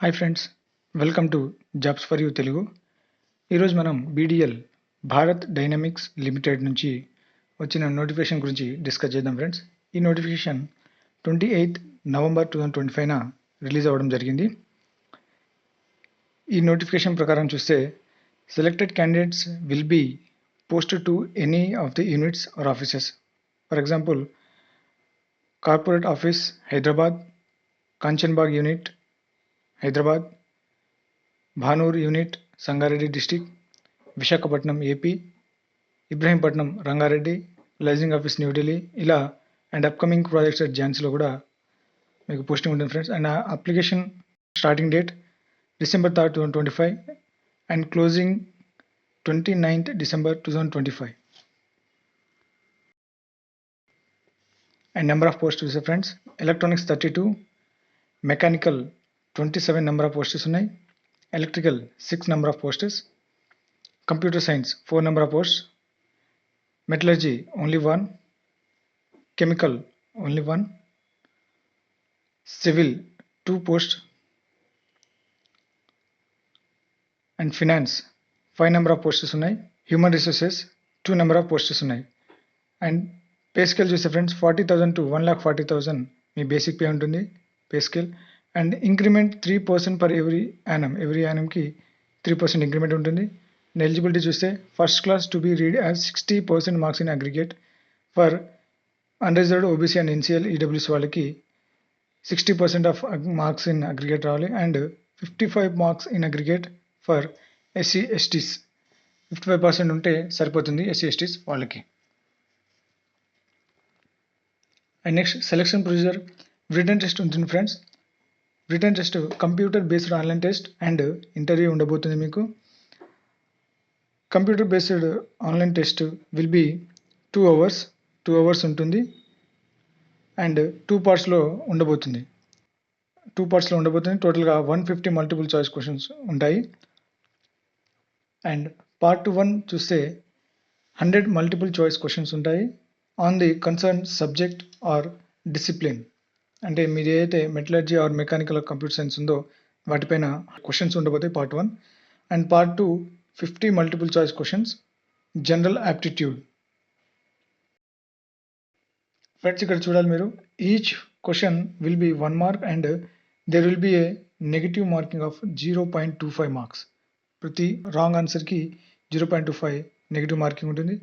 Hi friends welcome to jobs for you Telugu ఈరోజు మనం BDL Bharat dynamics limited నుంచి వచ్చిన నోటిఫికేషన్ గురించి డిస్కస్ చేద్దాం ఫ్రెండ్స్ ఈ notification twenty eighth November two thousand twenty ఫైవ్న release అవ్వడం జరిగింది. ఈ నోటిఫికేషన్ ప్రకారం చూస్తే selected candidates will be posted to any of the units or offices for example corporate office Hyderabad Kanchanbagh unit Hyderabad Bhanur unit Sangareddy district Visakhapatnam AP Ibrahimpatnam Rangareddy liaising office New Delhi ఇలా and upcoming projects at ఝాన్సీలో కూడా మీకు posting ఉంటుంది friends and application starting date December third two thousand twenty five and closing twenty ninth December two thousand twenty five and number of post చూసే friends electronics thirty two mechanical twenty seven number of posts ఉన్నాయి. Electrical six number of posts computer science four number of post metallurgy only one chemical only one civil two post and finance five number of posts ఉన్నాయి. Human resources two number of posts ఉన్నాయి. And pay scale చూసే friends forty thousand to one lakh forty thousand me basic pay ఉంటుంది. Pay scale and increment three percent per every annum. Every యానంకి three percent increment ఉంటుంది. Eligibility చూస్తే first class to be read as sixty percent marks in aggregate for unreserved OBC and NCL EWS వాళ్ళకి sixty percent of marks in aggregate రావాలి. And fifty five marks in aggregate for SC STs fifty five percent ఉంటే సరిపోతుంది SC STs వాళ్ళకి. And next selection procedure. Written test ఉంటుంది friends. Written test computer based online test and interview ఉండబోతుంది మీకు. Computer based online test will be two hours two hours ఉంటుంది and two పార్ట్స్లో ఉండబోతుంది. Two పార్ట్స్లో ఉండబోతుంది. టోటల్గా one fifty multiple choice questions ఉంటాయి. అండ్ పార్ట్ వన్ చూస్తే హండ్రెడ్ మల్టిపుల్ చాయిస్ క్వశ్చన్స్ ఉంటాయి. On the concern subject or discipline అంటే మీరు ఏదైతే metallurgy or mechanical computer science ఉందో వాటిపైన questions ఉండబోతాయి part one and part two fifty multiple choice questions general aptitude friends ఇక్కడ చూడాలి మీరు. Each question will be one mark and there will be a negative marking of zero point two five marks ప్రతి wrong ఆన్సర్కి zero point two five negative marking ఉంటుంది.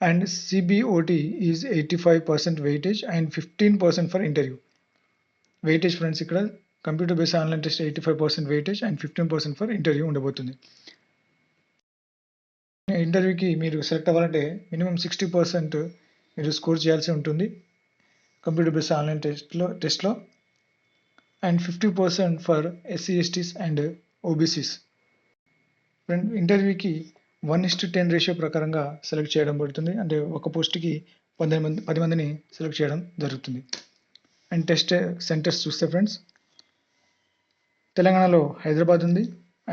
And CBOT is eighty five percent weightage and fifteen percent for interview weightage friends ఇక్కడ computer based online test eighty five percent weightage and fifteen percent for interview ఉండబోతుంది. ఇంటర్వ్యూకి మీరు select అవ్వాలంటే minimum sixty percent మీరు score చేయాల్సి ఉంటుంది computer based online టెస్ట్లో టెస్ట్లో and fifty percent for SC STs and OBCs friend ఇంటర్వ్యూకి one is to ten ratio ప్రకారంగా సెలెక్ట్ చేయడం పడుతుంది. అంటే ఒక పోస్ట్కి పంతొమ్మిది మంది పది మందిని సెలెక్ట్ చేయడం జరుగుతుంది. అండ్ టెస్ట్ సెంటర్స్ చూస్తే ఫ్రెండ్స్ తెలంగాణలో హైదరాబాద్ ఉంది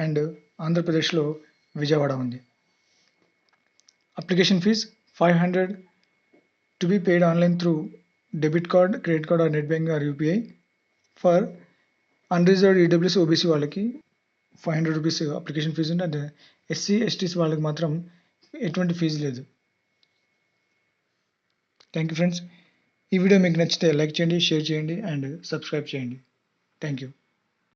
అండ్ ఆంధ్రప్రదేశ్లో విజయవాడ ఉంది. Application fees five hundred to be paid online through debit card credit card or net banking or UPI for unreserved EWS OBC వాళ్ళకి five hundred rupees application fee ఉంది. అంటే SC STs వాళ్ళకి మాత్రం ఎటువంటి ఫీజు లేదు. Thank you friends. ఈ video మీకు నచ్చితే లైక్ చేయండి షేర్ చేయండి అండ్ సబ్స్క్రైబ్ చేయండి. Thank you.